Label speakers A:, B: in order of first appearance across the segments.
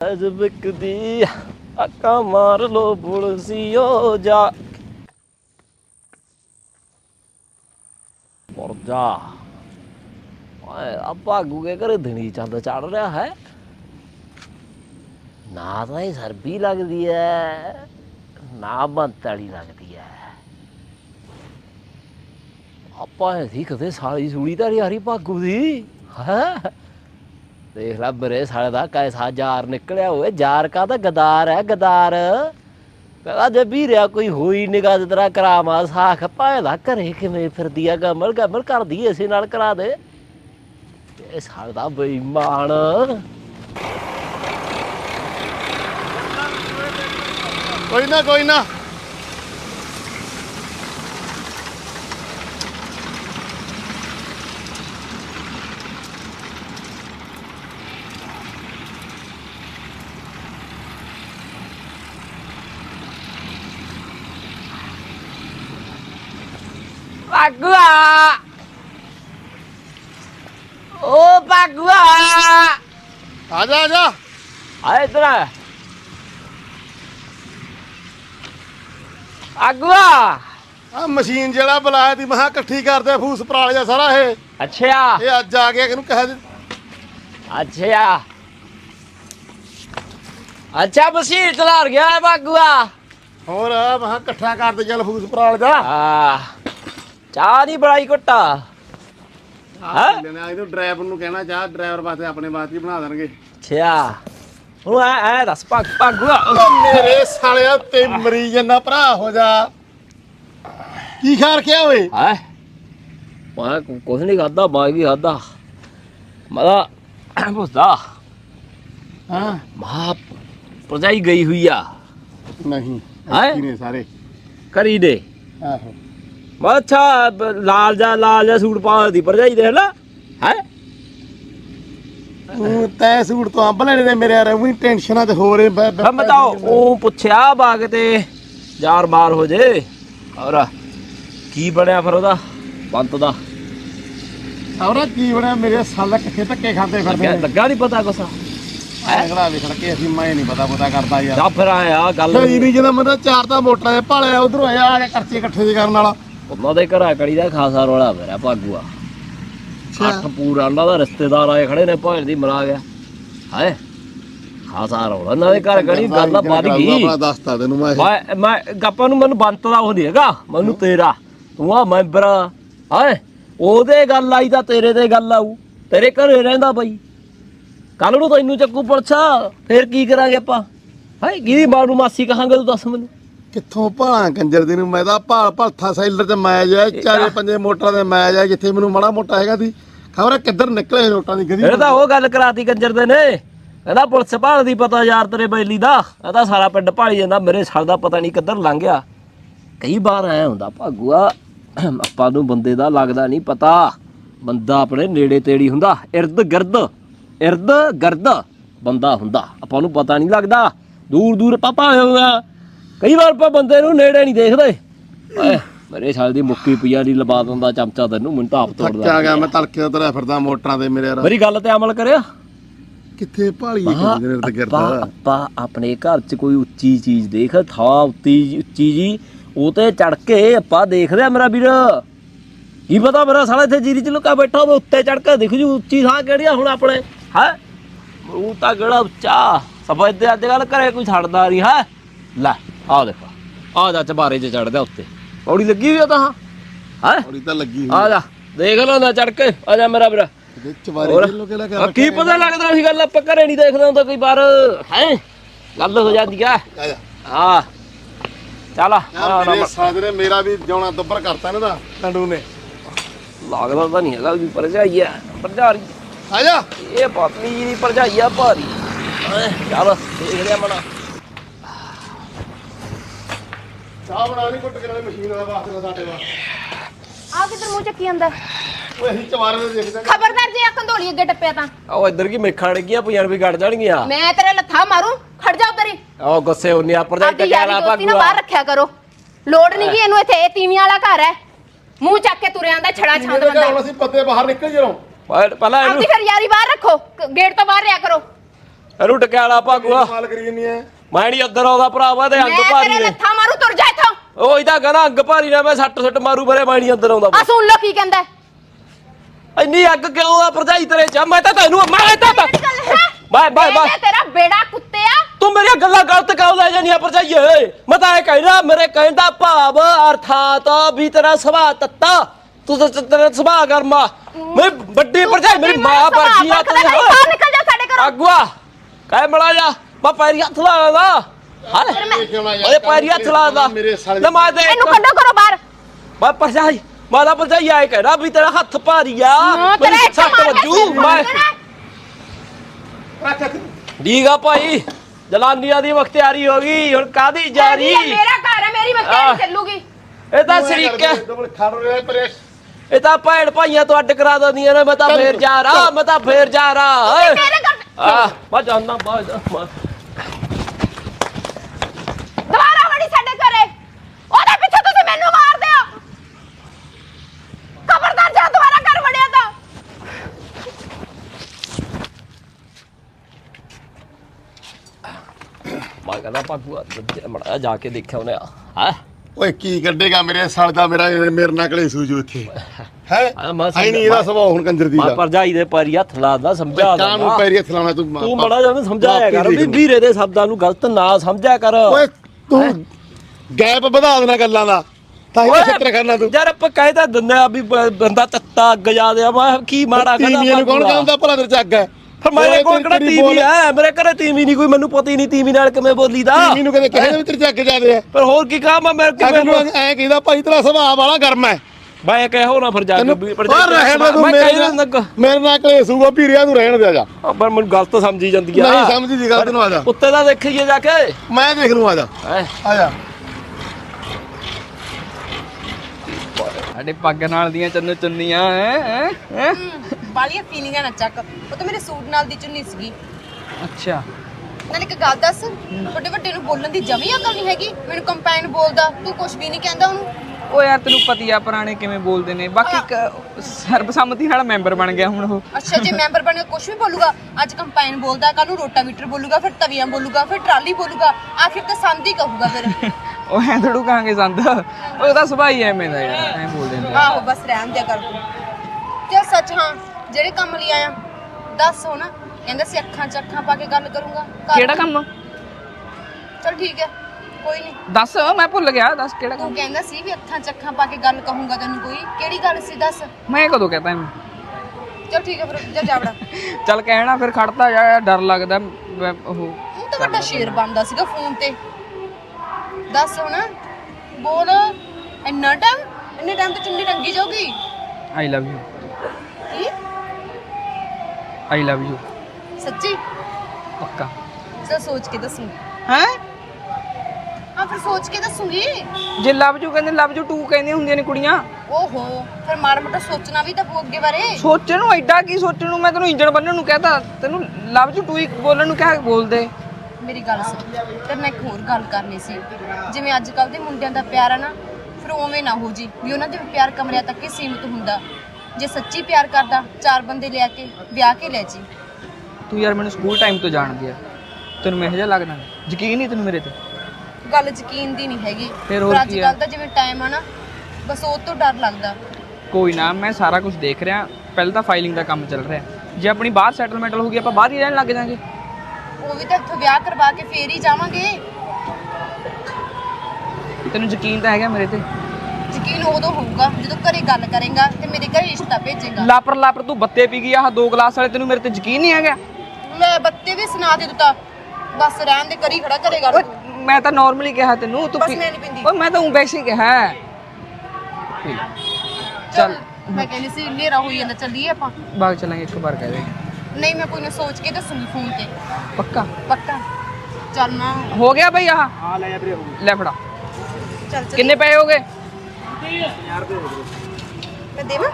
A: ਅਜਬਕ ਦੀ ਅੱਕਾ ਮਾਰ ਲੋ ਬੁਲਸੀਓ ਜਾ। ਮਰ ਓਏ, ਆ ਭਾਗੂ ਕੇ ਧਣੀ ਚੰਦ ਚੜ ਰਿਹਾ ਹੈ। ਨਾ ਤਾਂ ਇਹ ਸਰਬੀ ਲੱਗਦੀ ਐ, ਨਾ ਬੰਤੜੀ ਲੱਗਦੀ ਐ। ਆਪਾਂ ਐਸੀ ਕਦੇ ਸਾਲੀ ਸੂਲੀ ਤਾਂ ਨਹੀਂ ਆ ਰਹੀ ਭਾਗੂ ਦੀ, ਹੈ? ਦੇਖ ਲੈ ਬਰੇ ਸਾਲੇ ਦਾ ਕੈਸਾ ਜਾਰ ਨਿਕਲਿਆ ਹੋਏ ਜਾਰ ਕਾ ਤਾਂ ਗਦਾਰ ਹੈ, ਗਦਾਰ। ਕਹਿੰਦਾ ਜੇ ਵੀ ਕੋਈ ਹੋਈ ਨਿਗਾਹ ਤੇ ਤੇਰਾ ਕਰਾਮਾ, ਸਾਖ ਪਾਇਦਾ ਘਰੇ ਕਿਵੇਂ ਫਿਰਦੀ ਆ? ਗਮਲ ਗਮਲ ਕਰਦੀ ਇਸੇ ਨਾਲ ਕਰਾ ਦੇ। ਇਹ ਸਾਲ ਦਾ ਬੇਈਮਾਨ।
B: ਕੋਈ ਨਾ ਕੋਈ ਨਾ।
A: ਪਾਗੂਆ
B: ਆ ਜਾ ਆ ਜਾ।
A: ਆ ਇਧਰ ਆ। ਆਗੂਆ।
B: ਆ ਮਸ਼ੀਨ ਜਿਹੜਾ ਬੁਲਾਇਆ ਤੀ ਮਹਾ ਇਕੱਠੀ ਕਰਦੇ ਫੂਸ ਪਰਾਲ ਜਾ ਸਾਰਾ ਇਹ।
A: ਅੱਛਾ।
B: ਇਹ ਅੱਜ ਆ ਗਿਆ ਕਿਹਨੂੰ ਕਹਿ ਦੇ।
A: ਅੱਛਾ। ਅੱਛਾ ਬਸੀਰ ਚਲਾ ਗਿਆ ਹੈ ਬਾਗੂਆ
B: ਹੋਰ ਮਹਾ ਇਕੱਠਾ ਕਰਦੇ ਚੱਲ ਫੂਸ ਪਰਾਲ ਜਾ
A: ਆ ਚਾਹ ਦੀ ਬੜਾਈ ਘੁੱਟਾ ਹੈਂ?
B: ਲੈਣਾ ਇਹਨੂੰ ਡਰਾਈਵਰ ਨੂੰ ਕਹਿਣਾ ਚਾਹ ਡਰਾਈਵਰ ਵਾਸਤੇ ਆਪਣੇ ਵਾਸਤੇ ਹੀ ਬਣਾ ਦੇਣਗੇ।
A: ਅੱਛਾ। ਹੁਣ ਐ ਐ ਦੱਸ ਪੱਗ ਪੱਗੂਆ
B: ਮੇਰੇ ਸਾਲਿਆ ਤੇ ਮਰੀ ਜੰਨਾ ਭਰਾ ਹੋ ਜਾ। ਕੀ ਖਾਰ ਕਿਆ ਓਏ?
A: ਹੈ? ਮੈਂ ਕੁ- ਕੁਛ ਨਹੀਂ ਖਾਦਾ ਬਾਗ ਵੀ ਖਾਦਾ ਮਦਾ ਪੁੱਛਦਾ
B: ਹਾਂ।
A: ਮਾ ਪ੍ਰਜਾਈ ਗਈ ਹੋਈ ਆ।
B: ਨਹੀਂ
A: ਹੈਂ?
B: ਇੱਥੇ ਨੇ ਸਾਰੇ।
A: ਕਰੀ ਦੇ।
B: ਆਹੋ।
A: ਮੈਂ ਅੱਛਾ ਬ- ਲਾਲ ਜਾ ਲਾਲ ਜਾ ਸੂਟ ਪਾ ਦੀ ਪ੍ਰਜਾਈ ਦੇਖ ਲੈ। ਹੈ?
B: ਤੂੰ ਤੈ ਸੂਟ ਤੋਂ ਅੰਬ ਲੈਣੇ ਦੇ ਮੇਰੇ ਯਾਰ ਉਹੀ ਟੈਨਸ਼ਨਾਂ ਤੇ ਹੋ ਰਹੇ ਬ- ਬ-
A: ਬਤਾਓ ਉਹ ਪੁੱਛਿਆ ਬਾਗ ਤੇ ਯਾਰ ਮਾਰ ਹੋ ਜੇ। ਔਰ ਕੀ ਬਣਿਆ ਫਿਰ ਉਹਦਾ ਬੰਤ ਦਾ?
B: ਔਰਾ ਕੀ ਬਣਿਆ ਮੇਰੇ ਸਾਲ ਕਿੱਥੇ ਧੱਕੇ ਖਾਂਦੇ ਫਿਰਦੇ
A: ਲੱਗਾ
B: ਨੇ।
A: ਲੱਗਾ ਨਹੀਂ ਪਤਾ ਕੁਛ।
B: ਐਗੜਾ ਵਿਖੜ ਕੇ ਅਸੀਂ ਮੈਂ ਨਹੀਂ ਪਤਾ ਪਤਾ ਕਰਦਾ ਯਾਰ।
A: ਜਾ ਫਿਰ ਆਇਆ ਗੱਲ
B: ਸਹੀ ਨਹੀਂ ਜਦੋਂ ਮੈਂ ਤਾਂ ਚਾਰ ਤਾਂ ਮੋਟਰਾਂ ਦੇ ਭਾਲਿਆ ਉਧਰੋਂ ਆਇਆ ਆ ਕੇ ਖਰਚੇ ਇਕੱਠੇ ਕਰਨ ਵਾਲਾ।
A: ਉਹਨਾਂ ਦੇ ਘਰਾਂ ਕੜੀ ਦਾ ਖਾਸਾ ਰੋਲਾ ਮੇਰਾ ਭਾਗੂਆ। ਅੱਠ ਪੂਰਾ ਉਹਨਾਂ ਦਾ ਰਿਸ਼ਤੇਦਾਰ ਆਏ ਖੜੇ ਨੇ ਭਾਣ ਦੀ ਮਰਾ ਗਿਆ। ਹਾਏ ਖਾਸਾ ਰੋਲਾ। ਉਹਨਾਂ ਦੇ ਘਰ ਕੜੀ ਗੱਲ ਵੱਧ ਗਈ।
B: ਆਪਣਾ ਦੱਸਤਾ ਤੈਨੂੰ ਮੈਂ।
A: ਮੈਂ ਮੈਂ ਗੱਪਾਂ ਨੂੰ ਮੈਨੂੰ ਬੰਤ ਦਾ ਉਹ ਨਹੀਂ ਹੈਗਾ ਮੈਨੂੰ ਤੇਰਾ। ਤੂੰ ਆ ਮੈਂਬਰ ਹਾਏ ਉਹਦੇ ਗੱਲ ਆਈ ਤਾਂ ਤੇਰੇ ਤੇ ਗੱਲ ਆਊ। ਤੇਰੇ ਘਰੇ ਰਹਿੰਦਾ ਬਈ। ਕੱਲ ਨੂੰ ਤੈਨੂੰ ਚੱਕੂ ਪੁਲਿਸ। ਫੇਰ ਕੀ ਕਰਾਂਗੇ ਆਪਾਂ? ਹਾਏ ਕਿਹਦੀ ਮਾਂ ਨੂੰ ਮਾਸੀ ਕਹਾਂਗੇ ਤੂੰ ਦੱਸ ਮੈਨੂੰ?
B: ਕਿੱਥੋਂ ਭਾਲਾਂ ਕੰਜਰ ਦੀ ਨੂੰ? ਮੈਂ ਤਾਂ ਭਾਲ ਭਲਥਾ ਸੈਲਰ ਤੇ ਮੈਚ ਆ ਚਾਰੇ ਪੰਜੇ ਮੋਟਰਾਂ ਦੇ ਮੈਚ ਆ ਜਿੱਥੇ ਮੈਨੂੰ ਮਾੜਾ ਮੋਟਾ ਹੈਗਾ ਸੀ। ਖਬਰ ਕਿੱਧਰ ਨਿਕਲੇ ਨੋਟਾਂ ਦੀ ਗਦੀ
A: ਇਹ ਤਾਂ ਉਹ ਗੱਲ ਕਰਾਤੀ ਕੰਜਰ ਦੇ ਨੇ। ਕਹਿੰਦਾ ਪੁਲਿਸ ਭਾਲ ਦੀ ਪਤਾ ਯਾਰ ਤੇਰੇ ਬੈਲੀ ਦਾ। ਇਹਦਾ ਸਾਰਾ ਪਿੰਡ ਭਾਲੀ ਜਾਂਦਾ ਮੇਰੇ ਸਾਲ ਦਾ ਪਤਾ ਨਹੀਂ ਕਿੱਧਰ ਲੰਘ ਗਿਆ ਕਈ ਵਾਰ ਐ ਹੁੰਦਾ ਭਾਗੂਆ ਆਪਾਂ ਨੂੰ ਬੰਦੇ ਦਾ ਲੱਗਦਾ ਨਹੀਂ ਪਤਾ। ਬੰਦਾ ਆਪਣੇ ਨੇੜੇ ਤੇੜੀ ਹੁੰਦਾ ਇਰਦ ਗਿਰਦ ਇਰਦ ਗਿਰਦ ਬੰਦਾ ਹੁੰਦਾ। ਆਪਾਂ ਨੂੰ ਪਤਾ ਨਹੀਂ ਲੱਗਦਾ। ਦੂਰ ਦੂਰ ਪਾਪਾ ਹੋਇਆ। ਕਈ ਵਾਰ ਆਪਾਂ ਬੰਦੇ ਨੂੰ ਨੇੜੇ ਨਹੀਂ ਦੇਖਦੇ। ਓਏ ਮੇਰੇ ਸਾਲ ਦੀ ਮੁੱਕੀ ਪਈਆ ਦੀ ਲਵਾ ਦਿੰਦਾ ਚਮਚਾ ਤੈਨੂੰ ਮੈਨੂੰ ਤਾਂ ਆਪ ਤੋੜਦਾ।
B: ਥੱਕਿਆ ਗਿਆ ਮੈਂ ਤੜਕੇ ਦਾ ਤੁਰਿਆ ਫਿਰਦਾ ਮੋਟਰਾਂ ਤੇ ਮੇਰੇ ਯਾਰ।
A: ਮੇਰੀ ਗੱਲ ਤੇ ਅਮਲ ਕਰਿਆ।
B: ਕਿੱਥੇ ਭਾਲੀਏ ਕੰਜਰ ਤੇ
A: ਆਪਾਂ
B: ਗਿਰਦਾ।
A: ਆਪਾਂ ਆਪਣੇ ਘਰ 'ਚ ਕੋਈ ਉੱਚੀ ਚੀਜ਼ ਦੇਖ ਥਾਂ ਉੱਤੀ ਉੱਚੀ ਜੀ ਉਹ ਤੇ ਚੜ ਕੇ ਆਪਾਂ ਦੇਖਦੇ ਆ ਮੇਰਾ ਵੀਰ। ਕੀ ਪਤਾ ਮੇਰਾ ਸਾਲਾ ਇੱਥੇ ਜੀਰੀ 'ਚ ਲੁਕਾ ਬੈਠਾ ਹੋਵੇ ਉੱਤੇ ਚੜ ਕੇ ਦਿਖ ਜੂ ਉੱਚੀ ਥਾਂ ਕਿਹੜੀ ਆ ਹੁਣ ਆਪਣੇ ਹੈ? ਉਹ ਤਾਂ ਕਿਹੜਾ ਉੱਚਾ ਸਫੈਦੇ ਅੱਜ ਕੱਲ ਘਰੇ ਕੋਈ ਛੱਡਦਾ ਨਹੀਂ ਹੈ? ਲੈ। ਆਹ ਦੇਖੋ ਆ ਜਾ ਚਬਾਰੇ 'ਚ ਚੜਦਾ ਉੱਤੇ। ਪੌੜੀ ਲੱਗੀ ਹੋਈ ਆ ਤਾਂ ਹੈ?
B: ਥੋੜੀ ਤਾਂ ਲੱਗੀ
A: ਆ ਜਾ ਦੇਖ ਲਓ ਨਾ ਚੜ ਕੇ ਆ ਜਾ ਮੇਰਾ ਵੀਰ।
B: ਹੋਈ ਚਵਾਰੇ
A: ਹੋਰ?
B: ਦੇ ਲੋਕੇ ਲਾ
A: ਆ ਕੀ ਪਤਾ ਲੱਗਦਾ ਸੀ ਗੱਲ ਆਪਾਂ ਘਰੇ ਨਹੀਂ ਦੇਖਦੇ ਹੁੰਦਾ ਕੋਈ ਵਾਰ ਹੈ? ਗੱਲ ਹੋ ਜਾਂਦੀ ਆ।
B: ਆ ਜਾ।
A: ਹਾਂ। ਚੱਲ ਆ, ਆ,
B: ਮੇਰੇ ਸਾਜਰੇ ਮੇਰਾ ਵੀ ਜਾਉਣਾ ਦੁੱਬਰ ਕਰਤਾ ਦਾ ਟੰਡੂ ਨੇ।
A: ਲੱਗਦਾ ਤਾਂ ਨਹੀਂ ਹੈਗਾ ਵੀ ਭਰਜਾਈ ਆ ਭਰਜਾਈ
B: ਆ ਜਾ।
A: ਇਹ ਪਤਲੀ ਜੀ ਦੀ ਭਰਜਾਈ ਆ ਭਾਰੀ। ਹੈਂ, ਚੱਲ ਦੇਖਦੇ ਆ ਮਣਾ
B: ਚਾਹ ਬਣਾ ਨਹੀਂ ਕੁੱਟ ਕੇ ਨਾਲੇ ਮਸ਼ੀਨ ਦਾ ਵਾਸਤੇ ਦਾ ਸਾਡੇ ਵਾ
C: ਆ ਕਿੱਧਰ ਮੂੰਹ ਚੱਕੀ ਜਾਂਦਾ?
B: ਓਏ ਅਸੀਂ ਚਵਾਰੇ ਦੇ ਦੇਖਦੇ
C: ਖਬਰਦਾਰ ਜੇ ਅੱਖਾਂ ਧੋਲੀ ਅੱਗੇ ਟੱਪਿਆ ਤਾਂ।
A: ਉਹ ਇੱਧਰ ਕੀ ਮੇਖਾਂ ਡਗੀਆਂ ਪਈਆਂ ਵੀ ਗੜ ਜਾਣਗੀਆਂ?
C: ਮੈਂ ਤੇਰੇ ਲੱਥਾ ਮਾਰੂ ਖੜ ਜਾ ਉਧਰ ਹੀ।
A: ਉਹ ਗੁੱਸੇ ਹੁੰਨੀ ਆ ਭਰਜਾਈ
C: ਆਪਦੀ
A: ਟਕਿਆ
C: ਯਾਰੀ
A: ਲਾ
C: ਦੋਸਤੀ ਨਾ ਬਾਹਰ ਰੱਖਿਆ ਕਰੋ। ਲੋੜ ਨਹੀਂ ਕਿ ਇਹਨੂੰ ਇੱਥੇ ਇਹ ਤੀਵੀਆਂ ਵਾਲਾ ਘਰ ਹੈ। ਮੂੰਹ ਚੱਕ ਕੇ ਤੁਰਿਆਂ ਦਾ ਛੜਾ ਛਾਂਦ
B: ਹੁਣ
C: ਬੰਦਾ
B: ਅਸੀਂ ਪੱਤੇ ਬਾਹਰ ਨਿਕਲ ਜਰੋਂ
A: ਓਏ ਪਹਿਲਾਂ ਇਹਨੂੰ
C: ਆਪਦੀ ਫਿਰ ਯਾਰੀ ਬਾਹਰ ਰੱਖੋ ਕ- ਗੇਟ ਤੋਂ ਬਾਹਰ ਰਿਆ ਕਰੋ।
A: ਇਹਨੂੰ ਟਕਿਆਲਾ ਭਾਗੂਆ।
B: ਮਾਲ ਕਰੀ ਜੰਨੀ ਐ
A: ਮੈਂ ਨਹੀਂ ਆਉਂਦਾ ਭਰਾਵਾ ਤੇ ਅੰਗ
C: ਮੈਂ
A: ਭਾਰੀ
C: ਤੇਰੇ
A: ਨੇ।
C: ਲੱਥਾ
A: ਉਹ ਇਹਦਾ ਕਹਿੰਦਾ ਅੰਗ ਭਾਰੀ ਨੇ ਮੈਂ ਸੱਟ ਸੱਟ ਮਾਰੂ ਬਰੇ ਮੈਂ ਨਹੀਂ ਅੰਦਰ ਆਉਂਦਾ
C: ਆ ਸੁਣ ਲੋ ਕੀ ਕਹਿੰਦਾ
A: ਇੰਨੀ ਅੱਗ ਕਿਉਂ ਆ ਭਰਜਾਈ ਤੇਰੇ ਚ? ਮੈਂ ਤਾਂ ਤੈਨੂੰ ਮੈਂ ਤਾਂ
C: ਕਿਹੜੀ ਗੱਲ ਹੈ।
A: ਬਾਏ ਬਾਏ ਬਾਏ
C: ਇਹ ਤੇਰਾ ਬੇੜਾ ਕੁੱਤਿਆ।
A: ਤੂੰ ਮੇਰੀਆਂ ਗੱਲਾਂ ਗਲਤ ਕਿਉਂ ਲੈ ਜਾਨੀਆਂ ਭਰਜਾਈਏ ਮੈਂ ਤਾਂ ਇਹ ਕਹਿਣਾ ਮੇਰੇ ਕਹਿਣ ਦਾ ਭਾਵ ਅਰਥਾਤ ਵੀ ਤੇਰਾ ਸੁਭਾਅ ਤੱਤਾ। ਤੂੰ ਤਾਂ ਤੇ- ਤੇਰਾ ਸੁਭਾਅ ਗਰਮਾ। ਮੈਂ ਵੱਡੀ ਭਰਜਾਈ ਮੇਰੀ ਮਾਂ ਵਰਗੀ ਆ ਤੇਰੀ
C: ਬਾਹਰ
A: ਹੋਏ
C: ਨਿਕਲ ਜਾ ਸਾਡੇ ਘਰੋਂ।
A: ਅਗਵਾ ਕਹਿ ਮੜਾ ਜਾ ਮੈਂ ਪੈਰੀ ਹੱਥ ਲਾਉਂਦਾ ਹਾਂ ਓਏ ਪੈਰੀ ਹੱਥ
B: ਮੇਰੇ ਸਾਲੇ
A: ਲੈ ਮੈਂ ਦੇ
C: ਇਹਨੂੰ ਕੱਢੋ ਕਰੋ ਬਾਹਰ।
A: ਮੈਂ ਭਰਜਾਈ ਮੈਂ ਤਾਂ ਭਰਜਾਈ ਆਏ ਕਹਿਣਾ ਵੀ ਤੇਰਾ ਹੱਥ ਭਾਰੀ ਆ। ਮੇਰੀ
C: ਇੱਕ
A: ਸੱਟ
C: ਮਾਰ
A: ਵੱਜੂ। ਮੈਂ ਆ ਭਾਈ। ਜਲਾਨੀਆਂ ਦੀ ਮੁਖਤਿਆਰੀ ਹੋ ਗਈ। ਹੁਣ ਕਾਦੀ ਜਾਰੀ
C: ਮੇਰਾ ਘਰ ਹੈ ਮੇਰੀ। ਮਕਤੇਰੀ ਚੱਲੂਗੀ।
A: ਇਹ ਤਾਂ ਸਰੀਕਾ ਇਹ ਤਾਂ ਭੈਣ ਭਾਈਆਂ ਤੋਂ ਅੱਡ ਕਰਾ ਦਿੰਦੀਆਂ ਨੇ। ਮੈਂ ਤਾਂ ਫੇਰ ਜਾ ਰਹਾ ਮੈਂ ਤਾਂ ਫੇਰ ਜਾ
C: ਘਰ
A: ਆ ਮੈਂ ਜਾਣਾ ਬਾਜ
C: ਦੁਬਾਰਾ ਵੜੀ ਸਾਡੇ ਘਰੇ ਉਹਦੇ ਪਿੱਛੇ ਤੁਸੀਂ ਮੈਨੂੰ ਮਾਰਦੇ ਹੋ ਖਬਰਦਾਰ ਜਾ ਦੁਬਾਰਾ ਘਰ ਵੜਿਆ ਤਾਂ
A: ਮੈਂ ਕਹਿੰਦਾ ਭਾਗੂਆ ਮੜਾ ਜਾ ਕੇ ਦੇਖਿਆ ਉਹਨੇ ਹਾਂ?
B: ਓਏ ਕੀ ਕੱਢੇਗਾ ਮੇਰੇ ਸਾਲ ਦਾ ਮੇਰਾ ਮੇਰੇ ਨਾਲ ਕਲੇ ਸੂਜੂ ਇੱਥੇ। ਹੈ? ਆਈ ਨਹੀਂ ਇਹਦਾ ਸੁਭਾਅ ਹੁਣ ਕੰਜਰ ਦੀ ਦਾ।
A: ਭਰਜਾਈ ਦੇ ਪੈਰੀ ਹੱਥ ਲਾਦਾ ਸਮਝਾ ਦਾ
B: ਪੈਰੀ ਹੱਥ ਲਾਉਣਾ ਤੂੰ?
A: ਤੂੰ ਮੜਾ ਜਾਨੂੰ ਸਮਝਾਇਆ ਕਰ ਵੀ ਵੀਰੇ ਦੇ ਸ਼ਬਦਾਂ ਨੂੰ ਗਲਤ ਨਾ ਸਮਝਿਆ ਕਰ।
B: ਓਏ ਤੂੰ ਗੈਪ ਵਧਾ ਦੇਣਾ ਗੱਲਾਂ ਦਾ। ਤਾਂ ਹੀ ਛੱਤਰ ਕਰਨਾ ਤੂੰ।
A: ਯਾਰ ਆਪਾਂ ਕਹਿ ਤਾਂ ਦਿੰਦੇ ਵੀ ਬੰਦਾ ਤੱਤਾ ਅੱਗ ਜਾ ਦਿਆ ਮੈਂ ਕੀ ਮਾੜਾ ਕਹਿੰਦਾ
B: ਤੀਵੀਆਂ ਨੂੰ ਕੌਣ
A: ਭਾਗੂਆ।
B: ਕਹਿੰਦਾ ਭਲਾ ਤੇਰੇ ਚ ਅੱਗ ਹੈ?
A: ਫਿਰ ਮੇਰੇ ਕੋਲ ਕਿਹੜਾ ਟੀਵੀ ਹੈ ਮੇਰੇ ਘਰੇ ਟੀਵੀ ਨਹੀਂ ਕੋਈ ਮੈਨੂੰ ਪਤਾ ਹੀ ਨਹੀਂ ਟੀਵੀ ਨਾਲ ਕਿਵੇਂ ਬੋਲੀਦਾ
B: ਤੀਵੀਂ ਨੂੰ ਕਦੇ ਕਹਿੰਦੇ ਵੀ ਤੇਰੇ ਚ ਅੱਗ ਜਾਦੇ ਆ?
A: ਪਰ ਹੋਰ ਕੀ ਕਹਾਂ ਮੈਂ ਮੇਰੇ
B: ਨੂੰ
A: ਕਿਵੇਂ
B: ਐ ਕਹਿੰਦਾ ਭਾਈ ਤੇਰਾ ਸੁਭਾਅ ਵਾਲਾ ਗਰਮ ਹੈ।
A: ਮੈਂ ਕਹਿ ਹੋ ਨਾ ਫਿਰ ਜਾ ਕੇ
B: ਰਹਿਣ ਦੇ ਤੂੰ ਮੇਰੇ ਨਾਲ ਨਾਲ ਕਲੇਸੂਗਾ ਵੀਰਿਆ ਤੂੰ ਰਹਿਣ ਦੇ ਜਾ।
A: ਪਰ ਮੈਨੂੰ ਗਲਤ ਸਮਝੀ ਜਾਂਦੀ ਆ।
B: ਨਹੀਂ ਸਮਝਦੀ ਗੱਲ ਤੈਨੂੰ ਆ ਜਾ।
A: ਉੱਤੇ ਦਾ ਦੇਖੀਏ ਜਾ ਕੇ।
B: ਮੈਂ ਦੇਖ ਲੂੰ ਆ ਜਾ। ਆ ਜਾ।
D: ਸਾਡੇ ਪੱਗ ਨਾਲ ਦੀਆਂ ਚੰਨੂ ਚੁੰਨੀਆਂ ਹੈ। ਹੈ।
E: ਬਾਲੀਆਂ ਫੀਲਿੰਗਾਂ ਨਾ ਚੱਕ। ਉਹ ਤਾਂ ਮੇਰੇ ਸੂਟ ਨਾਲ ਦੀ ਚੁੰਨੀ ਸੀਗੀ।
D: ਅੱਛਾ।
E: ਨਾਲ ਇੱਕ ਗੱਲ ਦੱਸ ਵੱਡੇ ਵੱਡੇ ਨੂੰ ਬੋਲਣ ਦੀ ਜਮੀ ਅਕਲ ਨਹੀਂ ਹੈਗੀ। ਮੈਨੂੰ ਕੰਪਾਈਨ ਬੋਲਦਾ ਤੂੰ ਕੁਝ ਵੀ ਨਹੀਂ ਕਹਿੰਦਾ ਉਹਨੂੰ।
D: ਉਹ ਯਾਰ ਤੈਨੂੰ ਪਤੀ ਆ ਪੁਰਾਣੇ ਕਿਵੇਂ ਬੋਲਦੇ ਨੇ। ਬਾਕੀ ਇੱਕ ਸਰਬਸੰਮਤੀ ਨਾਲ ਮੈਂਬਰ ਬਣ ਗਿਆ ਹੁਣ ਉਹ।
E: ਅੱਛਾ ਜੇ ਮੈਂਬਰ ਬਣੇ ਕੁਝ ਵੀ ਬੋਲੂਗਾ ਅੱਜ ਕੰਪਾਈਨ ਬੋਲਦਾ ਕੱਲ ਨੂੰ ਰੋਟਾਵੀਟਰ ਬੋਲੂਗਾ ਫਿਰ ਤਵੀਆਂ ਬੋਲੂਗਾ ਫਿਰ ਟਰਾਲੀ ਬੋਲੂਗਾ ਆਖਿਰ ਤਾਂ ਸੰਦ ਹੀ ਕਹੂਗਾ ਫਿਰ।
D: ਉਹ ਐ ਥੋੜੂ ਕਹਾਂਗੇ ਸੰਦ। ਉਹਦਾ ਸੁਭਾਅ ਹੀ ਐਵੇਂ ਦਾ ਯਾਰ ਐ ਬੋਲਦੇ ਨੇ।
E: ਆਹੋ ਬਸ ਰਹਿਣ ਦਿਆ ਕਰ ਤੂੰ। ਚੱਲ ਸੱਚ ਹਾਂ। ਜਿਹੜੇ ਕੰਮ ਲਈ ਆਇਆ ਦੱਸ ਹੁਣ। ਕਹਿੰਦਾ ਸੀ ਅੱਖਾਂ 'ਚ ਅੱਖਾਂ ਪਾ ਕੇ ਗੱਲ ਕਰੂੰਗਾ। ਕਰ।
D: ਕਿਹੜਾ ਕੰਮ?
E: ਚੱਲ ਠੀਕ ਹੈ ਕੋਈ ਨਹੀਂ
D: ਦੱਸ ਮੈਂ ਭੁੱਲ ਗਿਆ ਦੱਸ ਕਿਹੜਾ
E: ਤੂੰ
D: ਕੰਮ?
E: ਕਹਿੰਦਾ ਸੀ ਵੀ ਅੱਖਾਂ 'ਚ ਅੱਖਾਂ ਪਾ ਕੇ ਗੱਲ ਕਹੂੰਗਾ ਤੈਨੂੰ ਕੋਈ। ਕਿਹੜੀ ਗੱਲ ਸੀ ਦੱਸ?
D: ਮੈਂ ਕਦੋਂ ਕਹਤਾ ਇਹਨੂੰ?
E: ਚੱਲ ਠੀਕ ਹੈ ਫਿਰ ਜਾ ਜਾਵੜਾ।
D: ਚੱਲ ਕਹਿਣਾ ਫਿਰ ਖੜਤਾ ਜਾ ਡਰ ਲੱਗਦਾ ਮੈਂ ਉਹ
E: ਉਹ ਤਾਂ ਵੱਡਾ ਸ਼ੇਰ ਬਣਦਾ ਸੀਗਾ ਫੋਨ ਤੇ। ਦੱਸ ਹੁਣ ਬੋਲ। ਇੰਨਾ ਟਾਈਮ ਇੰਨੇ ਟਾਈਮ ਤੇ ਚੁੰਨੀ ਰੰਗੀ ਜਾਊਗੀ?
D: I love you
E: Ki?
D: I love you.
E: ਸੱਚੀ?
D: ਪੱਕਾ।
E: ਚਲ ਸੋਚ ਕੇ ਦੱਸੂ।
D: ਹੈ?
E: ਹਾਂ ਫਿਰ ਸੋਚ ਕੇ ਦੱਸੂਗੀ।
D: ਜੇ ਲਵ ਯੂ ਕਹਿੰਦੇ ਲਵ ਯੂ ਟੂ ਕਹਿੰਦੀਆਂ ਹੁੰਦੀਆਂ ਨੇ ਕੁੜੀਆਂ।
E: ਓਹੋ ਫਿਰ ਮਾੜਾ ਮੋਟਾ ਸੋਚਣਾ ਵੀ ਤਾਂ ਪਊ ਅੱਗੇ ਬਾਰੇ।
D: ਸੋਚਣ ਨੂੰ ਐਡਾ ਕੀ ਸੋਚਣ ਨੂੰ? ਮੈਂ ਤੈਨੂੰ ਇੰਜਣ ਬੰਨਣ ਨੂੰ ਕਹਤਾ। ਤੈਨੂੰ ਲਵ ਯੂ ਟੂ ਹੀ ਬੋਲਣ ਨੂੰ ਕਿਹਾ ਬੋਲਦੇ
E: ਮੇਰੀ ਗੱਲ ਸੁਣ। ਤੇ ਮੈਂ ਇੱਕ ਹੋਰ ਗੱਲ ਕਰਨੀ ਸੀ। ਜਿਵੇਂ ਅੱਜ ਕੱਲ ਦੇ ਮੁੰਡਿਆਂ ਦਾ ਪਿਆਰ ਆ ਨਾ ਫਿਰ ਉਵੇਂ ਨਾ ਹੋ ਜੀ। ਵੀ ਉਹਨਾਂ ਦੇ ਪਿਆਰ ਕਮਰਿਆਂ ਤੱਕ ਹੀ ਸੀਮਿਤ ਹੁੰਦਾ। ਜੇ ਸੱਚੀ ਪਿਆਰ ਕਰਦਾ ਚਾਰ ਬੰਦੇ ਲਿਆ ਕੇ ਵਿਆਹ ਕੇ ਲੈ ਜੀ।
D: ਤੂੰ ਯਾਰ ਮੈਨੂੰ ਸਕੂਲ ਟਾਈਮ ਤੋਂ ਜਾਣਦੀ ਆ ਤੈਨੂੰ ਮੈਂ ਇਹੋ ਜਿਹਾ ਲੱਗਦਾ? ਯਕੀਨ ਨਹੀਂ ਤੈਨੂੰ ਮੇਰੇ ਤੇ?
E: ਗੱਲ ਯਕੀਨ ਦੀ ਨਹੀਂ ਹੈਗੀ।
D: ਫਿਰ ਹੋਰ
E: ਪਰ ਅੱਜ
D: ਕੀ ਆ?
E: ਕੱਲ ਦਾ ਜਿਵੇਂ ਟਾਈਮ ਆ ਨਾ ਬਸ ਉਹ ਤੋਂ ਡਰ ਲੱਗਦਾ।
D: ਕੋਈ ਨਾ ਮੈਂ ਸਾਰਾ ਕੁਝ ਦੇਖ ਰਿਹਾ। ਪਹਿਲਾਂ ਤਾਂ ਫਾਈਲਿੰਗ ਦਾ ਕੰਮ ਚੱਲ ਰਿਹਾ। ਜੇ ਆਪਣੀ ਬਾਹਰ ਸੈਟਲਮੈਂਟ ਹੋ ਗਈ ਆਪਾਂ ਬਾਹਰ ਹੀ ਰਹਿਣ ਲੱਗ ਜਾਾਂਗੇ।
E: ਉਹ ਵੀ ਤਾਂ ਇੱਥੋਂ ਵਿਆਹ ਕਰਵਾ ਕੇ ਫੇਰ ਹੀ ਜਾਵਾਂਗੇ।
D: ਤੈਨੂੰ ਯਕੀਨ ਤਾਂ ਹੈਗਾ ਮੇਰੇ ਤੇ?
E: ਯਕੀਨ ਉਦੋਂ ਹੋਊਗਾ ਜਦੋਂ ਘਰੇ ਗੱਲ ਕਰੇਗਾ ਤੇ ਮੇਰੇ ਘਰੇ ਰਿਸ਼ਤਾ ਭੇਜੇਗਾ।
D: ਲਾਪਰ ਲਾਪਰ ਤੂੰ ਬੱਤੇ ਪੀ ਗਈ ਆਹ ਦੋ ਗਲਾਸ ਵਾਲੇ ਤੈਨੂੰ ਮੇਰੇ ਤੇ ਯਕੀਨ ਨਹੀਂ ਹੈਗਾ?
E: ਲੈ ਬੱਤੇ ਵੀ ਸੁਣਾ ਦੇ ਦਿੱਤਾ ਬਸ ਰਹਿਣ ਦੇ ਕਰੀ ਖੜਾ ਕਰੇਗਾ
D: ਓਏ ਮੈਂ ਤਾਂ ਨਾਰਮਲੀ ਕਿਹਾ ਤੈਨੂੰ ਤੂੰ
E: ਬਸ
D: ਪੀ-
E: ਮੈਂ ਨਹੀਂ ਪੀਂਦੀ।
D: ਓਏ ਮੈਂ ਤਾਂ ਉਹ ਵੈਸੇ ਹੀ ਕਿਹਾ ਠੀਕ। ਚੱਲ।
E: ਮੈਂ ਕਹਿੰਦੀ ਸੀ ਹਨੇਰਾ ਹੋਈ ਜਾਂਦਾ ਚੱਲੀਏ ਆਪਾਂ।
D: ਬਾਗ ਚੱਲਾਂਗੇ ਇੱਕ ਵਾਰ ਕਹਿ ਦੇ।
E: ਨਹੀਂ ਮੈਂ ਕੋਈ ਨਾ ਸੋਚ ਕੇ ਦੱਸੂਗੀ ਫੋਨ ਤੇ।
D: ਪੱਕਾ?
E: ਪੱਕਾ। ਚੱਲ ਨਾ।
D: ਹੋ ਗਿਆ ਬਈ ਆਹ? ਹਾਂ ਲੈ ਜਾ ਵੀਰੇ ਲੈ ਫੜਾ।
E: ਚੱਲ ਚੱਲ
D: ਕਿੰਨੇ ਪਏ ਹੋਗੇ
E: ਮੈਂ ਦੇਵਾਂ?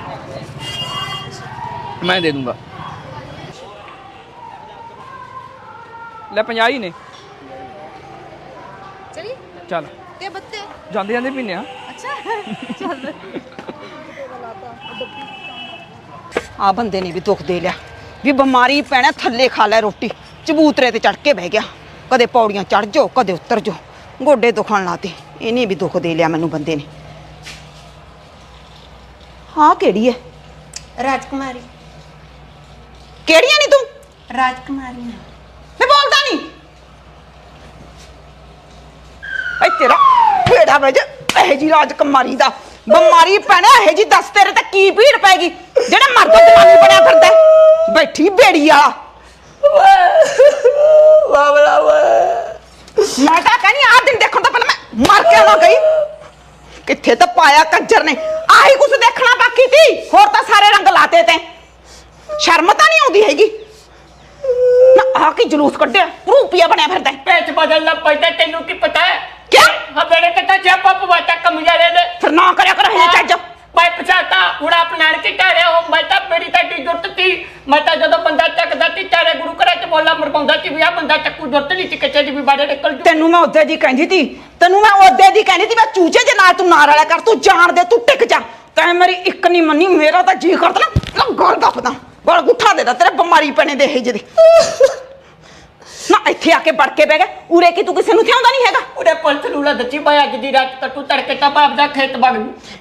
D: ਮੈਂ ਦੇ ਦੂੰਗਾ। ਲੈ 50 ਹੀ ਨੇ।
E: ਚਲੀ?
D: ਚੱਲ।
E: ਤੇ ਬੱਤੇ?
D: ਜਾਂਦੇ ਜਾਂਦੇ ਪੀਨੇ ਆ।
E: ਅੱਛਾ। ਚੱਲ।
F: ਆ ਬੰਦੇ ਨੇ ਵੀ ਦੁੱਖ ਦੇ ਲਿਆ। ਵੀ ਬਿਮਾਰੀ ਪੈਣਾ ਥੱਲੇ ਖਾ ਲੈ ਰੋਟੀ। ਚਬੂਤਰੇ ਤੇ ਚੜ ਕੇ ਬਹਿ ਗਿਆ। ਕਦੇ ਪੌੜੀਆਂ ਚੜ ਜਾਓ ਕਦੇ ਉਤਰ ਜਾਓ। ਗੋਡੇ ਦੁਖਣ ਲਾਤੇ ਇਹਨੇ ਵੀ ਦੁੱਖ ਦੇ ਲਿਆ ਮੈਨੂੰ ਬੰਦੇ ਨੇ। ਹਾਂ ਕਿਹੜੀ ਹੈ
G: ਰਾਜਕੁਮਾਰੀ।
F: ਕਿਹੜੀਆਂ ਨਹੀਂ ਤੂੰ?
G: ਰਾਜਕੁਮਾਰੀ
F: ਮੈਂ ਬੋਲਦਾ ਨਹੀਂ ਐ ਤੇਰਾ ਫੇੜਾ ਵਜ ਇਹ ਜੀ ਰਾਜਕੁਮਾਰੀ ਦਾ। ਬਿਮਾਰੀ ਪੈਣਾ ਇਹ ਜੀ ਦੱਸ ਤੇਰੇ ਤੇ ਕੀ ਭੀੜ ਪੈਗੀ? ਜਿਹੜਾ ਮਰਦ ਜਵਾਨੀ ਬਣਿਆ ਫਿਰਦਾ ਹੈ। ਬੈਠੀ ਬੇੜੀ ਵਾਲਾ।
A: ਬਾਬਲਾ ਵੇ
F: ਮੈਂ ਤਾਂ ਕਹਿੰਦੀ ਆਹ ਦਿਨ ਦੇਖਣ ਤੋਂ ਪਹਿਲਾਂ ਮੈਂ ਮਰ ਕੇ ਨਾ ਗਈ। ਕਿੱਥੇ ਤਾਂ ਪਾਇਆ ਕੰਜਰ ਨੇ। ਆਹੀ ਕੁਝ ਦੇਖਣਾ ਰੱਖੀ ਹੋਰ ਤਾਂ ਸਾਰੇ ਰੰਗ ਲਾਤੇ ਤੈਂ। ਸ਼ਰਮ ਤਾਂ ਨਹੀਂ ਆਉਂਦੀ ਹੈਗੀ। ਨਾ ਆ ਕੀ ਜਲੂਸ ਕੱਢਿਆ? ਰੂਪੀਆ ਬਣਿਆ ਫਿਰਦਾ ਹੈ।
H: ਬਦਲ ਨਾ ਪੈਂਦਾ
F: ਤੈਨੂੰ
H: ਕੀ ਪਤਾ ਹੈ? ਕਿਆ? ਹਬੜੇ ਕਿਤਾ ਜਾਪਾ ਪਵਾਤਾ ਕਮਜ਼ਾਰੇ ਨੇ
F: ਫਿਰ ਨਾ ਕਰਿਆ ਕਰ ਹਜੇ ਚੱਜ।
H: ਮੈਂ ਪਛਾਤਾ ਉੜਾ ਆਪਣਾਣ ਕੇ ਟਾਰਿਆ ਹੋ ਮੈਂ ਤਾਂ ਮੇਰੀ ਤਾਂ ਟੀ ਜੁੱਟ ਤੀ ਮੈਂ ਤਾਂ ਜਦੋਂ ਬੰਦਾ ਚੱਕਦਾ ਤੀ ਟਾਰੇ ਗੁਰੂ ਘਰਾਂ ਚ ਬੋਲਾ ਮਰਪਾਉਂਦਾ ਸੀ ਵੀ ਆ ਬੰਦਾ ਚੱਕੂ ਜੁੱਟ ਨਹੀਂ ਸੀ ਕੱਚੇ ਦੀ ਵੀ ਬਾੜੇ ਨਿਕਲ ਜੂ।
F: ਤੈਨੂੰ ਮੈਂ ਉਹਦੇ ਦੀ ਕਹਿੰਦੀ ਤੀ। ਤੈਨੂੰ ਮੈਂ ਉਹਦੇ ਦੀ ਕਹਿੰਦੀ ਤੀ ਮੈਂ ਚੂਚੇ ਦੇ ਨਾਲ ਤੂੰ ਨਾ ਰਲਿਆ ਕਰ ਤੂੰ ਜਾਣ ਦੇ ਤੂੰ ਟਿਕ ਜਾ। ਤੈਂ ਮੇਰੀ ਇੱਕ ਨਹੀਂ ਮੰਨੀ ਮੇਰਾ ਤਾਂ ਜੀ ਕਰਦਾ ਨਾ ਗਲ ਦੱਪਦਾ ਗਲ ਗੁੱਠਾ ਦੇ ਦਾ ਤੇਰੇ ਬਿਮਾਰੀ ਪਣੇ ਦੇ ਇਹ ਜਿਹਦੇ ਨਾ ਇੱਥੇ ਆ ਕੇ ਵੜ ਕੇ ਬਹਿ ਗਿਆ। ਉਰੇ ਕੀ ਤੂੰ ਕਿਸੇ ਨੂੰ ਥਿਆਉਂਦਾ ਨਹੀਂ ਹੈਗਾ?
H: ਉਹਦੇ ਪੁਲਿਸ ਨੂੰ ਲਾ ਦੱਸੀ ਮੈਂ ਅੱਜ ਦੀ ਰਾਤ ਤੱਕ ਤੂੰ ਤੜਕੇ ਤਾਂ ਬਾਪ ਦਾ ਖੇਤ ਵਗ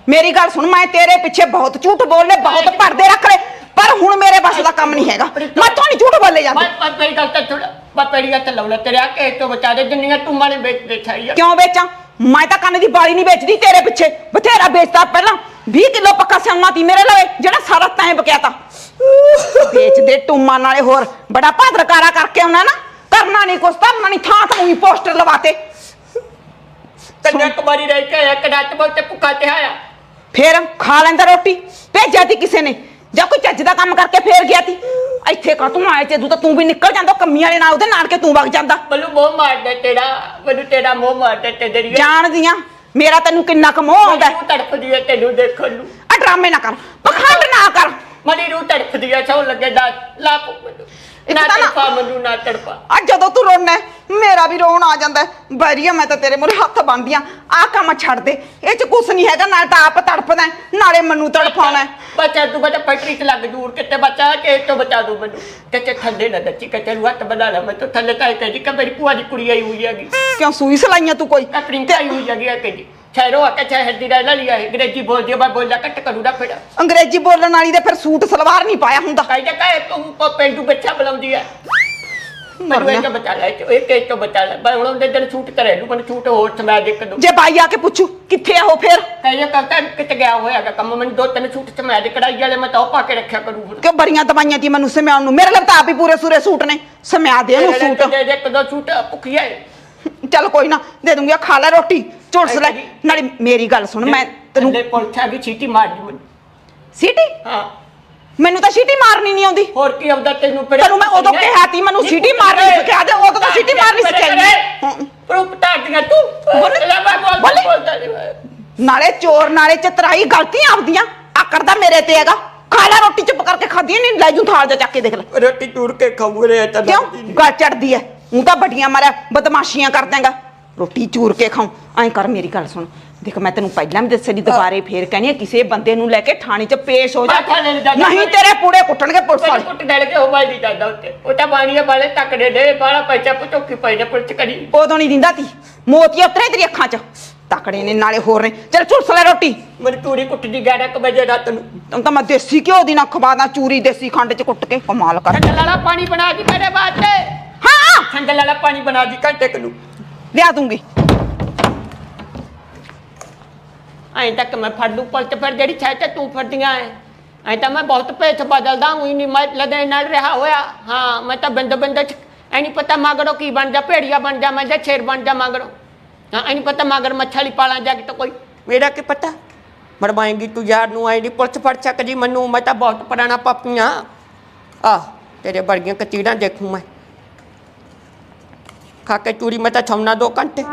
F: ਮੇਰੀ ਗੱਲ ਸੁਣ ਮੈਂ ਤੇਰੇ ਪਿੱਛੇ ਬਹੁਤ ਝੂਠ ਬੋਲੇ ਬਹੁਤ ਪਰਦੇ ਰੱਖ ਲੈ ਪਰ ਹੁਣ ਮੇਰੇ ਬਸ ਦਾ ਕੰਮ ਨਹੀਂ ਹੈਗਾ। ਮੈਂ ਤੋਂ ਨਹੀਂ ਝੂਠ ਬੋਲੇ ਜਾਂਦੀ।
H: ਮੈਂ ਮੇਰੀ ਗੱਲ ਤਾਂ ਛੋੜ ਮੈਂ ਪੇੜੀ ਗੱਲ ਲਾਉਣਾ ਤੇਰੇ ਆ ਕੇ ਤੋਂ ਬਚਾ ਦੇ ਜਿੰਨੀਆਂ ਤੂੰ ਮਾਨੇ ਵੇਚ ਦੇ ਛਾਈ ਆ।
F: ਕਿਉਂ ਵੇਚਾਂ? ਮੈਂ ਤਾਂ ਕੰਨ ਦੀ ਬਾਲੀ ਨਹੀਂ ਵੇਚਦੀ ਤੇਰੇ ਪਿੱਛੇ। ਬਥੇਰਾ ਵੇਚਦਾ ਪਹਿਲਾਂ। 20 ਕਿਲੋ ਪੱਕਾ ਸਿਆਉਣਾ ਤੀ ਮੇਰੇ ਲਵੇ ਜਿਹੜਾ ਸਾਰਾ ਤੈਂ ਬਕਿਆ ਤਾ। ਵੇਚ ਦੇ ਟੂਮਾਂ ਨਾਲੇ ਹੋਰ ਬੜਾ ਭਾਦਰਕਾਰਾ ਕਰਕੇ ਆਉਣਾ ਨਾ ਕਰਨਾ ਨਹੀਂ ਕੁਛ ਕਰਨਾ ਨਹੀਂ ਥਾਂ ਥਾਂ ਹੀ ਪੋਸਟਰ ਲਵਾਤੇ।
H: ਕੰਨਿਆ ਕੁਮਾਰੀ ਰਹਿ ਕੇ ਆਇਆ ਕਨਾਟ ਬਹੁਤ ਭੁੱਖਾ ਤੇ ਆਇਆ?
F: ਫੇਰ ਖਾ ਲੈਂਦਾ ਰੋਟੀ ਭੇਜਿਆ ਤੀ ਕਿਸੇ ਨੇ। ਜਾਂ ਕੋਈ ਚੱਜ ਦਾ ਕੰਮ ਕਰਕੇ ਫੇਰ ਗਿਆ ਤੀ। ਇੱਥੇ ਕਾ ਤੂੰ ਆਏ ਤੇ ਤੂੰ ਤਾਂ ਤੂੰ ਵੀ ਨਿਕਲ ਜਾਂਦਾ ਕੰਮੀ ਵਾਲੇ ਨਾਲ ਉਹਦੇ ਨਾਲ ਕੇ ਤੂੰ ਵਗ ਜਾਂਦਾ।
H: ਮੈਨੂੰ ਮੋਹ ਮਾਰਦਾ ਤੇਰਾ ਮੈਨੂੰ ਤੇਰਾ ਮੋਹ ਮਾਰਦਾ ਤੇ ਦਰੀਏ
F: ਜਾਣਦੀਆਂ ਮੇਰਾ ਤੈਨੂੰ ਕਿੰਨਾ ਕੁ ਮੋਹ ਆਉਂਦਾ
H: ਮੈਨੂੰ ਤੜਫਦੀ ਹੈ ਤੈਨੂੰ ਦੇਖਣ ਨੂੰ।
F: ਆ ਡਰਾਮੇ ਨਾ ਕਰ ਪਖੰਡ ਨਾ ਕਰ।
H: ਮਨੀ ਨੂੰ ਤੜਫਦੀ ਹੈ ਸੌ ਲੱਗੇ ਦਾ ਲਾ ਮੈਨੂੰ।
F: ਇੱਕ
H: ਨਾ
F: ਤਾਂ ਨਾ-
H: ਤੜਫਾ ਮੈਨੂੰ ਨਾ ਤੜਫਾ
F: ਆ ਜਦੋਂ ਤੂੰ ਰੋਣਾ ਹੈ, ਮੇਰਾ ਵੀ ਰੋਣ ਆ ਜਾਂਦਾ ਹੈ। ਬੈਰੀਆ ਮੈਂ ਤਾਂ ਤੇਰੇ ਮੂਹਰੇ ਹੱਥ ਬੰਨਦੀਆਂ ਆ ਕੰਮ ਛੱਡ ਦੇ। ਇਹ ਚ ਕੁਛ ਨਹੀਂ ਹੈਗਾ ਨਾਲ ਤਾਂ ਆਪ ਤੜਫਦਾ ਹੈ, ਨਾਲੇ ਮੈਨੂੰ ਤੜਫਾਉਣਾ ਹੈ।
H: ਬੱਚਾ ਤੂੰ ਬੱਚਾ ਫੈਕਟਰੀ ਚ ਲੱਗ ਦੂਰ ਕਿਤੇ ਬੱਚਾ ਕਿ ਤੋਂ ਬਚਾ ਦੂ ਮੈਨੂੰ। ਕਿਤੇ ਥੱਲੇ ਨਾ ਦੱਚੀ ਕਿਤੇ ਨੂੰ ਹੱਥ ਬਣਾ ਲੈ ਮੈਂ ਤਾਂ ਥੱਲੇ ਤਾਂ ਕਹਿੰਦੀ ਕਿ ਮੇਰੀ ਭੂਆ ਦੀ ਕੁੜੀ ਆਈ ਹੋਈ ਹੈਗੀ।
F: ਕਿਉਂ ਸੂਈ ਸਲਾਈਆਂ ਤੂੰ ਕੋਈ?
H: ਆਪਣੀ ਆਈ ਹੋਈ ਹੈਗੀ ਆ ਕਹਿੰਦੀ। ਸ਼ਹਿਰੋਂ ਆ ਕੇ ਸ਼ਹਿਰ ਦੀ ਲਈ ਹੈ ਅੰਗਰੇਜ਼ੀ ਬੋਲਦੀ ਆ, ਮੈਂ ਬੋਲਿਆ ਕੱਟ ਕਰੂਦਾ ਫਿਰ।
F: ਅੰਗਰੇਜ਼ੀ ਬੋਲਣ ਵਾਲੀ ਦੇ ਫਿਰ ਸੂਟ ਸਲਵਾਰ ਨਹੀਂ ਪਾਇਆ ਹੁੰਦਾ।
H: ਕਹਿੰਦਾ ਕਹੇ ਤੂੰ ਕੋ ਪਿੰਡੂ ਬੱਚਾ ਬੁਲਾਉਂਦੀ ਹੈ ਮੈਨੂੰ ਇਹ ਤਾਂ ਬਚਾ ਲੈ ਇਹ ਕੇ ਤੋਂ ਬਚਾ ਲੈ। ਮੈਂ ਹੁਣ ਉਹਦੇ ਦਿਨ ਸ਼ੂਟ ਕਰੇ ਨੂੰ ਮੈਨੂੰ ਸ਼ੂਟ ਹੋਰ ਸਮਾ ਦੇ ਕਦੋਂ
F: ਜੇ ਬਾਈ ਆ ਕੇ ਪੁੱਛੂ ਕਿੱਥੇ ਆ ਉਹ ਫਿਰ?
H: ਕਹਿੰਦਾ ਕਰਤਾ ਕਿਤੇ ਗਿਆ ਹੋਇਆਗਾ ਕੰਮ ਮੈਨੂੰ ਦੋ ਤਿੰਨ ਸੂਟ ਸਮਾ ਦੇ ਕਢਾਈ ਵਾਲੇ ਮੈਂ ਤਾਂ ਉਹ ਪਾ ਕੇ ਰੱਖਿਆ ਕਰੂ ਹੁਣ।
F: ਕਿ ਬੜੀਆਂ ਦਵਾਈਆਂ ਦੀ ਮੈਨੂੰ ਸਮਿਆਉਣ ਨੂੰ। ਮੇਰੇ ਲਈ ਤਾਂ ਆਪ ਹੀ ਪੂਰੇ ਸੂਰੇ ਸੂਟ ਨੇ। ਸਮਿਆ ਦੇ ਉਹਨੂੰ
H: ਦੇ
F: ਸੂਟ।
H: ਦੇ ਦੇ ਇੱਕ ਦੋ ਸੂਟ ਭੁੱਖੀ ਹੈ
F: ਚੱਲ ਕੋਈ ਨਾ ਦੇ ਦੂੰਗੀ ਆ ਖਾ ਲੈ ਰੋਟੀ ਝੁਲਸ ਲੈ। ਨਾਲੇ ਮੇਰੀ ਗੱਲ ਸੁਣ ਮੈਂ ਤੈਨੂੰ
H: ਥੱਲੇ ਪੁਲਛਾ ਵੀ ਛੀਟੀ ਮਾਰਦੀ ਮੈਨੂੰ।
F: ਸੀਟੀ
H: ਹਾਂ।
F: ਮੈਨੂੰ ਤਾਂ ਸੀਟੀ ਮਾਰਨੀ ਨਹੀਂ ਆਉਂਦੀ।
H: ਹੋਰ ਕੀ ਆਉਂਦਾ ਤੈਨੂੰ ਫਿਰ
F: ਤੈਨੂੰ ਮੈਂ ਉਦੋਂ ਕਿਹਾ ਤੀ ਮੈਨੂੰ ਸੀਟੀ ਮਾਰਨੀ ਸਿਖਾ ਦੇ ਉਦੋਂ ਤਾਂ ਸੀਟੀ ਮਾਰਨੀ ਸਿਖਾਈ
H: ਪਰ ਉਹ ਪਟਾ ਦਿਆ ਤੂੰ। ਲੈ।
F: ਨਾਲੇ ਚੋਰ ਨਾਲੇ ਚਤਰਾਈ ਗਲਤੀਆਂ ਆਪਦੀਆਂ। ਆਕੜ ਦਾ ਮੇਰੇ ਤੇ ਹੈਗਾ। ਖਾ ਲੈ ਰੋਟੀ ਚੁੱਪ ਕਰਕੇ ਖਾਦੀ ਨਹੀਂ ਲੈ ਜੂ ਥਾਲ ਜਾ ਚੱਕ ਕੇ ਦੇਖ ਲੈ।
H: ਰੋਟੀ ਟੂਰ ਕੇ ਖਾਊਰੇ ਤਾਂ
F: ਕਿਉਂ? ਗੱਲ ਚੜਦੀ ਐ। ਉਹ ਤਾਂ ਵੱਡੀਆਂ ਮਾਰਿਆ ਬਦਮਾਸ਼ੀਆਂ ਕਰ ਦੇਂਗਾ ਰੋਟੀ ਚੂਰ ਕੇ ਖਾਉ। ਐਂ ਕਰ ਮੇਰੀ ਗੱਲ ਸੁਣ। ਦੇਖ ਮੈਂ ਤੈਨੂੰ ਪਹਿਲਾਂ ਵੀ ਦੱਸਿਆ ਦੀ ਦੁਬਾਰੇ ਫੇਰ ਕਹਿੰਦੀ ਆ ਕਿਸੇ ਬੰਦੇ ਨੂੰ ਲੈ ਕੇ ਥਾਣੇ 'ਚ ਪੇਸ਼ ਹੋ ਜਾ।
H: ਥਾਣੇ ਨਹੀਂ
F: ਤੇਰੇ ਪੂੜੇ ਕੁੱਟਣਗੇ ਪੁਲਿਸ ਵਾਲੇ।
H: ਕੁੱਟ ਡੜ ਕੇ ਉਹ ਬਾਈ ਦੀ ਜਾਂਦਾ ਉੱਤੇ ਉਹ ਤਾਂ ਬਾਣੀਆਂ ਵਾਲੇ ਤੱਕੜੇ ਦੇ ਬਾਲਾ ਪੈਸਾ ਪੁੱਛੋਕੀ ਪਈ ਨੇ ਪੁਲਿਸ ਕਰੀ।
F: ਉਦੋਂ ਨਹੀਂ ਦਿੰਦਾ ਤੀ। ਮੋਤੀ ਉਤਰੇ ਤੇਰੀ ਅੱਖਾਂ 'ਚ। ਤਕੜੇ ਨੇ ਨਾਲੇ ਹੋਰ ਨੇ। ਚੱਲ ਝੁਲਸ ਲੈ ਰੋਟੀ।
H: ਮੇਰੀ ਤੂੜੀ ਕੁੱਟਦੀ 11 ਕੁ ਵਜੇ ਰਾਤ ਨੂੰ।
F: ਤੈਨੂੰ ਤਾਂ ਮੈਂ ਦੇਸੀ ਘਿਓ ਦੀ ਨਾ ਖਵਾਦਾ ਚੂਰੀ ਦੇਸੀ ਖੰਡ 'ਚ ਕੁੱਟ ਕੇ ਕਮਾਲ ਕਰ
H: ਠੰਡਾ ਵਾਲਾ ਪਾਣੀ ਬਣਾ ਦੀ ਮੇਰੇ ਵਾਸਤੇ। ਠੰਡਾ ਵਾਲਾ ਪਾਣੀ ਬਣਾ ਦੀ ਘੰਟੇ ਕੁ ਨੂੰ।
F: ਲਿਆ ਦੂੰਗੀ।
H: ਐਂ ਤੱਕ ਮੈਂ ਫੜ ਲੂ ਪੁਲਿਸ ਫਿਰ ਜਿਹੜੀ ਛੇ ਤੇ ਤੂੰ ਫੜਦੀਆਂ ਐ। ਐਂ ਤਾਂ ਮੈਂ ਬਹੁਤ ਭੇਤ ਬਦਲਦਾ ਹੂੰ ਨਹੀਂ ਮੈਂ ਲਦੇ ਨਾਲ ਰਿਹਾ ਹੋਇਆ। ਹਾਂ ਮੈਂ ਤਾਂ ਬਿੰਦ ਬਿੰਦ ਚ ਐ ਨਹੀਂ ਪਤਾ ਮਗਰੋਂ ਕੀ ਬਣ ਜਾ ਭੇੜੀਆ ਬਣ ਜਾ ਮੈਂ ਜਾਂ ਛੇਰ ਬਣ ਜਾ ਮਗਰੋਂ। ਹਾਂ ਐ ਨਹੀਂ ਪਤਾ ਮਗਰ ਮੱਛਲੀ ਪਾਲਾਂ ਜਾ ਕੇ ਤਾਂ ਕੋਈ। ਮੇਰਾ ਕੀ ਪਤਾ? ਮਰਵਾਏਂਗੀ ਤੂੰ ਯਾਰ ਨੂੰ ਐ ਨਹੀਂ ਪੁਲਿਸ ਫੜ ਸਕਦੀ ਮੈਨੂੰ ਮੈਂ ਤਾਂ ਬਹੁਤ ਪੁਰਾਣਾ ਪਾਪੀਆਂ ਆ। ਤੇਰੇ ਵਰਗੀਆਂ ਕਤੀੜਾਂ ਦੇਖੂ ਮੈਂ। ખાકે ચૂરીમાં તો છમના દો કંઠે